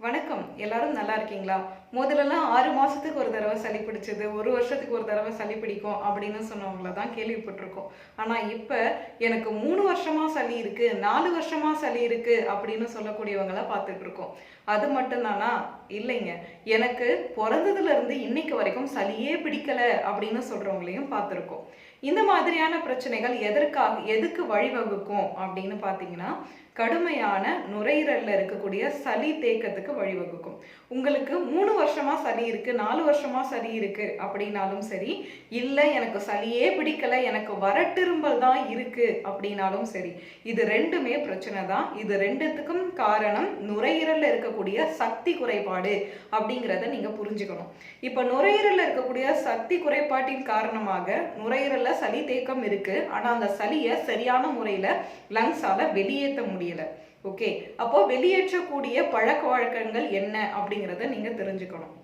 வணக்கம். எல்லாரும் நல்லா இருக்கீங்களா? முதல்லலாம் ஆறு மாசத்துக்கு ஒரு தடவை சளி பிடிச்சது ஒரு வருஷத்துக்கு ஒரு தடவை சளி பிடிக்கும் அப்படின்னு சொன்னவங்கள தான் கேள்விப்பட்டிருக்கோம். ஆனா இப்ப எனக்கு மூணு வருஷமா சளி இருக்கு நாலு வருஷமா சளி இருக்கு அப்படின்னு சொல்லக்கூடியவங்கள பார்த்துட்டு இருக்கோம் அது மட்டும்தானா? இல்லைங்க. எனக்கு பிறந்ததுல இருந்து இன்னைக்கு வரைக்கும் சளியே பிடிக்கல அப்படின்னு சொல்றவங்களையும் பார்த்துருக்கோம். இந்த மாதிரியான பிரச்சனைகள் எதற்காக எதுக்கு வழிவகுக்கும் அப்படின்னு பார்த்தீங்கன்னா கடுமையான நுரையீரலில் இருக்கக்கூடிய சளி தேக்கத்துக்கு வழிவகுக்கும். உங்களுக்கு மூணு வருஷமா சளி இருக்கு நாலு வருஷமா சளி இருக்கு அப்படின்னாலும் சரி இல்லை எனக்கு சளியே பிடிக்கல எனக்கு வரட்டிரும்பல் தான் இருக்கு அப்படின்னாலும் சரி இது ரெண்டுமே பிரச்சனை தான். இது ரெண்டுத்துக்கும் காரணம் நுரையீரலில் இருக்கக்கூடிய சக்தி குறைபாடு அப்படிங்கிறத நீங்க புரிஞ்சுக்கணும். இப்ப நுரையீரலில் இருக்கக்கூடிய சக்தி குறைபாட்டின் காரணமாக நுரையீரல்ல சளி தேக்கம் இருக்கு. ஆனா அந்த சளியை சரியான முறையில லங்ஸால வெளியேற்ற முடியல. ஓகே அப்போ வெளியேற்றக்கூடிய பழக்க வழக்கங்கள் என்ன அப்படிங்கிறத நீங்க தெரிஞ்சுக்கணும்.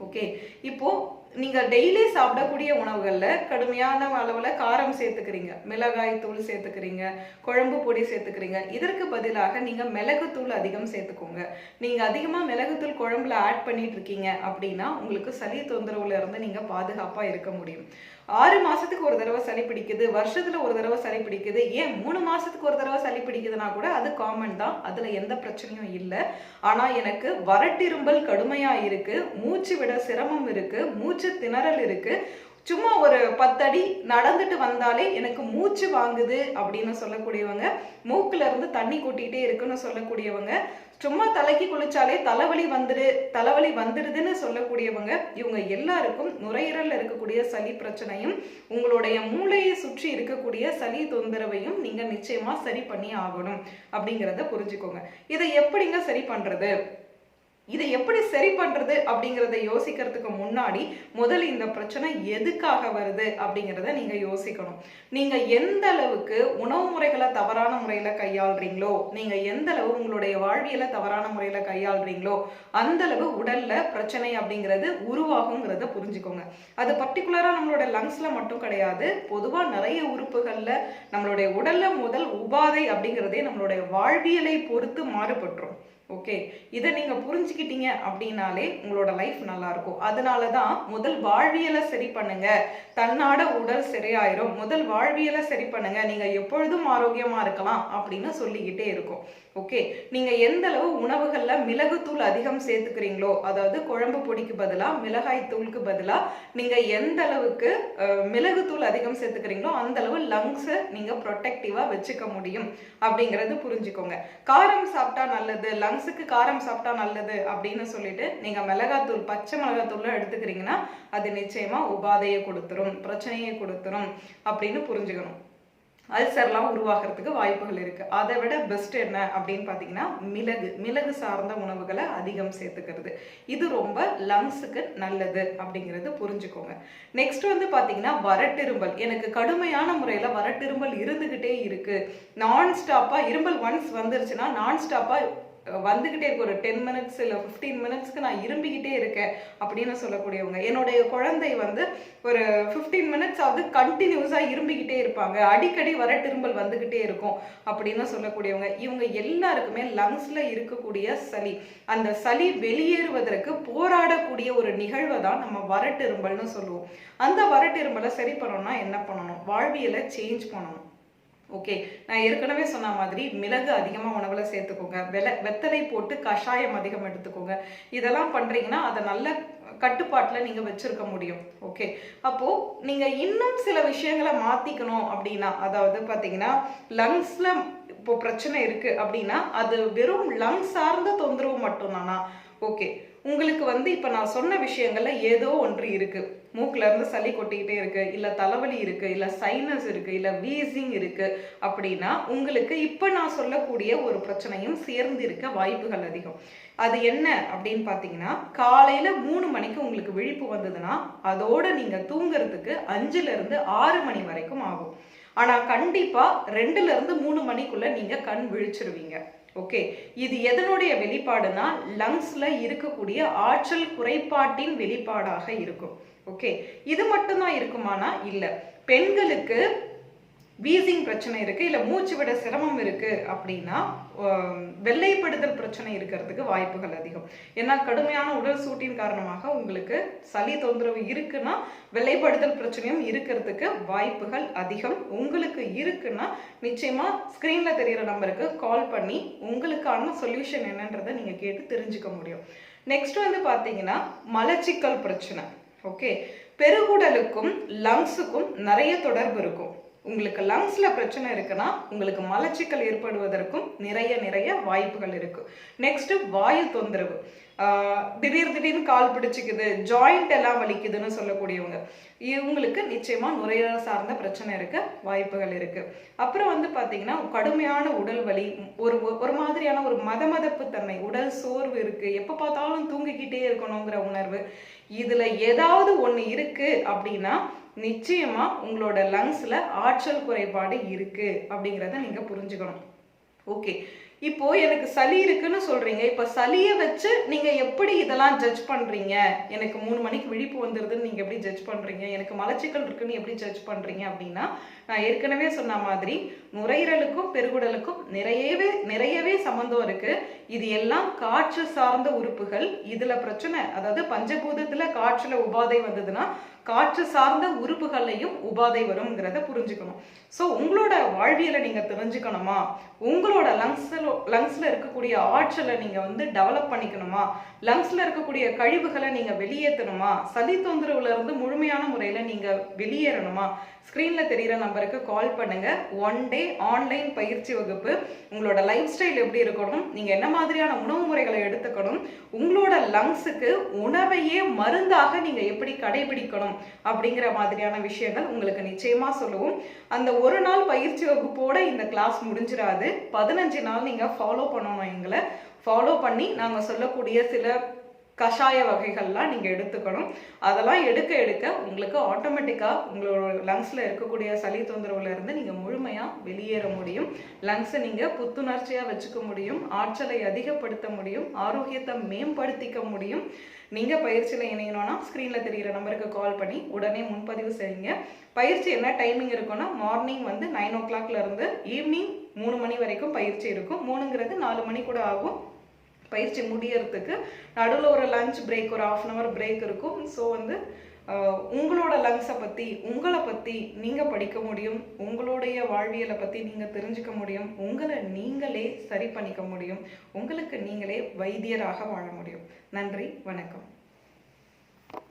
ஓகே இப்போ நீங்கள் டெய்லி சாப்பிடக்கூடிய உணவுகளில் கடுமையான அளவில் காரம் சேர்த்துக்கிறீங்க. மிளகாய் தூள் சேர்த்துக்கிறீங்க. குழம்பு பொடி சேர்த்துக்கிறீங்க. இதற்கு பதிலாக நீங்கள் மிளகுத்தூள் அதிகம் சேர்த்துக்கோங்க. நீங்கள் அதிகமாக மிளகுத்தூள் குழம்புல ஆட் பண்ணிட்டு இருக்கீங்க அப்படின்னா உங்களுக்கு சளி தொந்தரவுல இருந்து நீங்கள் பாதுகாப்பாக இருக்க முடியும். ஆறு மாசத்துக்கு ஒரு தடவை சளி பிடிக்குது. வருஷத்துல ஒரு தடவை சளி பிடிக்குது. ஏன் மூணு மாசத்துக்கு ஒரு தடவை சளி பிடிக்குதுன்னா கூட அது காமன் தான். அதுல எந்த பிரச்சனையும் இல்லை. ஆனா எனக்கு வறட்டிரும்பல் கடுமையா இருக்கு. மூச்சு விட சிரமம் இருக்கு. மூச்சு திணறல் இருக்கு. சும்மா ஒரு பத்தடி நடந்துட்டு வந்தாலே எனக்கு மூச்சு வாங்குது அப்படின்னு சொல்லக்கூடியவங்க மூக்குல இருந்து தண்ணி கொட்டிட்டே இருக்குன்னு சொல்லக்கூடியவங்க சும்மா தலைக்கு குளிச்சாலே தலைவலி வந்துடு தலைவலி வந்துடுதுன்னு சொல்லக்கூடியவங்க இவங்க எல்லாருக்கும் நுரையீரலில் இருக்கக்கூடிய சளி பிரச்சனையும் உங்களுடைய மூளையை சுற்றி இருக்கக்கூடிய சளி தொந்தரவையும் நீங்க நிச்சயமா சரி பண்ணி ஆகணும் அப்படிங்கிறத புரிஞ்சுக்கோங்க. இதை எப்படிங்க சரி பண்றது? இதை எப்படி சரி பண்றது அப்படிங்கிறத யோசிக்கிறதுக்கு முன்னாடி முதல் இந்த பிரச்சனை எதுக்காக வருது அப்படிங்கிறத நீங்க யோசிக்கணும். நீங்க எந்த அளவுக்கு உணவு முறைகளை தவறான முறையில கையாளுறீங்களோ நீங்க எந்த அளவு உங்களுடைய வாழ்வியலை தவறான முறையில கையாளுறீங்களோ அந்த அளவு உடல்ல பிரச்சனை அப்படிங்கிறது உருவாகுங்கிறத புரிஞ்சுக்கோங்க. அது பர்டிகுலரா நம்மளோட லங்ஸ்ல மட்டும் கிடையாது பொதுவா நிறைய உறுப்புகள்ல நம்மளுடைய உடல்ல முதல் உபாதை அப்படிங்கிறதே நம்மளுடைய வாழ்வியலை பொறுத்து மாறுபட்டுரும். ஓகே இதை நீங்கள் புரிஞ்சுக்கிட்டீங்க அப்படின்னாலே உங்களோட லைஃப் நல்லாயிருக்கும். அதனால தான் முதல் வாழ்வியலை சரி பண்ணுங்க. தன்னாட உடல் சரியாயிரும் முதல் வாழ்வியலை சரி பண்ணுங்க. நீங்கள் எப்பொழுதும் ஆரோக்கியமாக இருக்கலாம் அப்படின்னு சொல்லிக்கிட்டே இருக்கும். ஓகே நீங்கள் எந்த அளவு உணவுகளில் மிளகுத்தூள் அதிகம் சேர்த்துக்கிறீங்களோ அதாவது குழம்பு பொடிக்கு பதிலாக மிளகாய் தூளுக்கு பதிலாக நீங்கள் எந்த அளவுக்கு மிளகுத்தூள் அதிகம் சேர்த்துக்கிறீங்களோ அந்த அளவு லங்ஸை நீங்கள் ப்ரொட்டக்டிவாக வச்சுக்க முடியும். அப்படிங்கிறது புரிஞ்சுக்கோங்க. காரம் சாப்பிட்டா நல்லது மனசுக்கு காரம் சாப்பிட்டா நல்லது அப்படின்னு சொல்லிட்டு நீங்க மிளகாத்தூள் பச்சை மிளகாத்தூள்லாம் எடுத்துக்கிறீங்கன்னா அது நிச்சயமா உபாதையை கொடுத்துரும் பிரச்சனையை கொடுத்துரும் அப்படின்னு புரிஞ்சுக்கணும். அல்சர்லாம் உருவாகிறதுக்கு வாய்ப்புகள் இருக்கு. அதை விட பெஸ்ட் என்ன அப்படின்னு பார்த்தீங்கன்னா மிளகு மிளகு சார்ந்த உணவுகளை அதிகம் சேர்த்துக்கிறது. இது ரொம்ப லங்ஸுக்கு நல்லது அப்படிங்கிறது புரிஞ்சுக்கோங்க. நெக்ஸ்ட் வந்து பார்த்தீங்கன்னா வரட்டிரும்பல். எனக்கு கடுமையான முறையில் வரட்டிரும்பல் இருந்துகிட்டே இருக்கு. நான் ஸ்டாப்பா இரும்பல் ஒன்ஸ் வந்துருச்சுன்னா நான் ஸ்டாப்பா வந்துகிட்டே இருக்கு. ஒரு டென் மினிட்ஸ் இல்லை ஃபிஃப்டீன் மினிட்ஸ்க்கு நான் இரும்பிக்கிட்டே இருக்கேன் அப்படின்னு சொல்லக்கூடியவங்க. என்னுடைய குழந்தை வந்து ஒரு ஃபிஃப்டீன் மினிட்ஸ் ஆகுது கண்டினியூஸாக இரும்பிக்கிட்டே இருப்பாங்க. அடிக்கடி வர திரும்பல் வந்துக்கிட்டே இருக்கும் அப்படின்னு சொல்லக்கூடியவங்க. இவங்க எல்லாருக்குமே லங்ஸில் இருக்கக்கூடிய சளி. அந்த சளி வெளியேறுவதற்கு போராடக்கூடிய ஒரு நிகழ்வை தான் நம்ம வரட்டிரும்பல்னு சொல்லுவோம். அந்த வரட்டிரும்பலை சரி பண்ணணும்னா என்ன பண்ணணும்? வாழ்வியலை சேஞ்ச் பண்ணணும். ஓகே நான் ஏற்கனவே சொன்ன மாதிரி மிளகு அதிகமாக உணவில் சேர்த்துக்கோங்க. வெலை வெத்தலை போட்டு கஷாயம் அதிகம் எடுத்துக்கோங்க. இதெல்லாம் பண்ணுறீங்கன்னா அதை நல்ல கட்டுப்பாட்டில் நீங்கள் வச்சுருக்க முடியும். ஓகே அப்போது நீங்கள் இன்னும் சில விஷயங்களை மாற்றிக்கணும் அப்படின்னா அதாவது பார்த்தீங்கன்னா லங்ஸில் இப்போ பிரச்சனை இருக்குது அப்படின்னா அது வெறும் லங்ஸ் சார்ந்த தொந்தரவு மட்டும்தானா? ஓகே உங்களுக்கு வந்து இப்போ நான் சொன்ன விஷயங்கள்ல ஏதோ ஒன்று இருக்குது மூக்குல இருந்து சளி கொட்டிக்கிட்டே இருக்கு இல்லை தலைவலி இருக்கு இல்லை சைனஸ் இருக்கு இல்லை வீசிங் இருக்கு அப்படின்னா உங்களுக்கு இப்போ நான் சொல்லக்கூடிய ஒரு பிரச்சனையும் சேர்ந்து இருக்க வாய்ப்புகள் அதிகம். அது என்ன அப்படின்னு பார்த்தீங்கன்னா காலையில மூணு மணிக்கு உங்களுக்கு விழிப்பு வந்ததுன்னா அதோட நீங்க தூங்குறதுக்கு அஞ்சுல இருந்து ஆறு மணி வரைக்கும் ஆகும். ஆனா கண்டிப்பா ரெண்டுல இருந்து மூணு மணிக்குள்ள நீங்க கண் விழிச்சிருவீங்க. ஓகே? இது எதனுடைய வெளிப்பாடுனா லங்ஸ்ல இருக்கக்கூடிய ஆற்றல் குறைபாட்டின் வெளிப்பாடாக இருக்கும். ஓகே இது மட்டும்தான் இருக்குமானா? இல்லை. பெண்களுக்கு வீசிங் பிரச்சனை இருக்கு இல்ல மூச்சு விட சிரமம் இருக்கு அப்படின்னா வெள்ளைப்படுதல் பிரச்சனை இருக்கிறதுக்கு வாய்ப்புகள் அதிகம். ஏன்னா கடுமையான உடல் சூட்டின் காரணமாக உங்களுக்கு சளி தொந்தரவு இருக்குன்னா வெள்ளைப்படுதல் பிரச்சனையும் இருக்கிறதுக்கு வாய்ப்புகள் அதிகம். உங்களுக்கு இருக்குன்னா நிச்சயமா ஸ்கிரீன்ல தெரியிற நம்பருக்கு கால் பண்ணி உங்களுக்கான சொல்யூஷன் என்னன்றதை நீங்க கேட்டு தெரிஞ்சுக்க முடியும். நெக்ஸ்ட் வந்து பாத்தீங்கன்னா மலச்சிக்கல் பிரச்சனை. ஓகே பெருகுடலுக்கும் லங்ஸுக்கும் நிறைய தொடர்பு இருக்கும். உங்களுக்கு லங்ஸ்ல பிரச்சனை இருக்குன்னா உங்களுக்கு மலச்சிக்கல் ஏற்படுவதற்கும் நிறைய நிறைய வாய்ப்புகள் இருக்கு. நெக்ஸ்ட் வாயு தொந்தரவு. திடீர் திடீர்னு கால் பிடிச்சிக்குது ஜாயிண்ட் எல்லாம் வலிக்குதுன்னு சொல்லக்கூடியவங்க. இவங்களுக்கு நிச்சயமா நுரையீரல் சார்ந்த பிரச்சனை இருக்க வாய்ப்புகள் இருக்கு. அப்புறம் வந்து பாத்தீங்கன்னா கடுமையான உடல் வலி ஒரு ஒரு மாதிரியான ஒரு மதமதப்பு தன்மை உடல் சோர்வு இருக்கு எப்ப பார்த்தாலும் தூங்கிக்கிட்டே இருக்கணுங்கிற உணர்வு. இதுல ஏதாவது ஒண்ணு இருக்கு அப்படின்னா நிச்சயமா உங்களோட லங்ஸ்ல ஆற்றல் குறைபாடு இருக்கு அப்படிங்கிறத நீங்க புரிஞ்சுக்கணும். ஓகே. இப்போ எனக்கு சளி இருக்குன்னு சொல்றீங்க. இப்ப சளியை வச்சு நீங்க எப்படி இதெல்லாம் ஜட்ஜ் பண்றீங்க? எனக்கு மூணு மணிக்கு விழிப்பு வந்துருதுன்னு நீங்க எப்படி ஜட்ஜ் பண்றீங்க? எனக்கு மலச்சிக்கல் இருக்குன்னு எப்படி ஜட்ஜ் பண்றீங்க அப்படின்னா நான் ஏற்கனவே சொன்ன மாதிரி நுரையீரலுக்கும் பெருகுடலுக்கும் நிறையவே நிறையவே சம்பந்தம் இருக்கு. இது எல்லாம் காற்று சார்ந்த உறுப்புகள். இதுல பிரச்சனை அதாவது பஞ்சபூதத்துல காற்றுல உபாதை வந்ததுன்னா காற்று சார்ந்த உறுப்புகள்லையும் உபாதை வரும்ங்கிறத புரிஞ்சுக்கணும். ஸோ உங்களோட வாழ்வியலை நீங்கள் தெரிஞ்சுக்கணுமா? உங்களோட லங்ஸில் லங்ஸில் இருக்கக்கூடிய ஆற்றலை நீங்கள் வந்து டெவலப் பண்ணிக்கணுமா? லங்ஸில் இருக்கக்கூடிய கழிவுகளை நீங்கள் வெளியேற்றணுமா சதி தொந்தரவுல இருந்து முழுமையான முறையில் நீங்கள் வெளியேறணுமா? ஸ்க்ரீனில் தெரியிற நம்பருக்கு கால் பண்ணுங்கள் ஒன் டே ஆன்லைன் பயிற்சி வகுப்பு. உங்களோட லைஃப் ஸ்டைல் எப்படி இருக்கணும்? நீங்கள் என்ன மாதிரியான உணவு முறைகளை எடுத்துக்கணும்? உங்களோட லங்ஸுக்கு உணவையே மருந்தாக நீங்கள் எப்படி கடைபிடிக்கணும்? அப்படிங்கிற மாதிரியான விஷயங்கள் உங்களுக்கு நிச்சயமா சொல்லுவோம். அந்த ஒரு நாள் பயிற்சி வகுப்போட இந்த கிளாஸ் முடிஞ்சிடாது. பதினஞ்சு நாள் நீங்க ஃபாலோ பண்ணணும் எங்களை. ஃபாலோ பண்ணி நாங்க சொல்லக்கூடிய சில கஷாய வகைகள்லாம் நீங்கள் எடுத்துக்கணும். அதெல்லாம் எடுக்க எடுக்க உங்களுக்கு ஆட்டோமேட்டிக்காக உங்களோட லங்ஸில் இருக்கக்கூடிய சளி தொந்தரவுலேருந்து நீங்கள் முழுமையாக வெளியேற முடியும். லங்ஸை நீங்கள் புத்துணர்ச்சியாக வச்சுக்க முடியும். ஆற்றலை அதிகப்படுத்த முடியும். ஆரோக்கியத்தை மேம்படுத்திக்க முடியும். நீங்கள் பயிற்சியில் இணையணும்னா ஸ்க்ரீனில் தெரிகிற நம்பருக்கு கால் பண்ணி உடனே முன்பதிவு செய்யுங்க. பயிற்சி என்ன டைமிங் இருக்குன்னா மார்னிங் வந்து நைன் ஓ கிளாக்லேருந்து ஈவினிங் மூணு மணி வரைக்கும் பயிற்சி இருக்கும். மூணுங்கிறது நாலு மணி கூட ஆகும். பயிற்சி முடியறதுக்கு நடுவில் ஒரு லஞ்ச் பிரேக் ஒரு ஆஃப் அன் ஹவர் பிரேக் இருக்கும். ஸோ வந்து உங்களோட லங்ஸை பற்றி உங்களை பற்றி நீங்கள் படிக்க முடியும். உங்களுடைய வாழ்வியலை பற்றி நீங்கள் தெரிஞ்சுக்க முடியும். உங்களை நீங்களே சரி பண்ணிக்க முடியும். உங்களுக்கு நீங்களே வைத்தியராக வாழ முடியும். நன்றி வணக்கம்.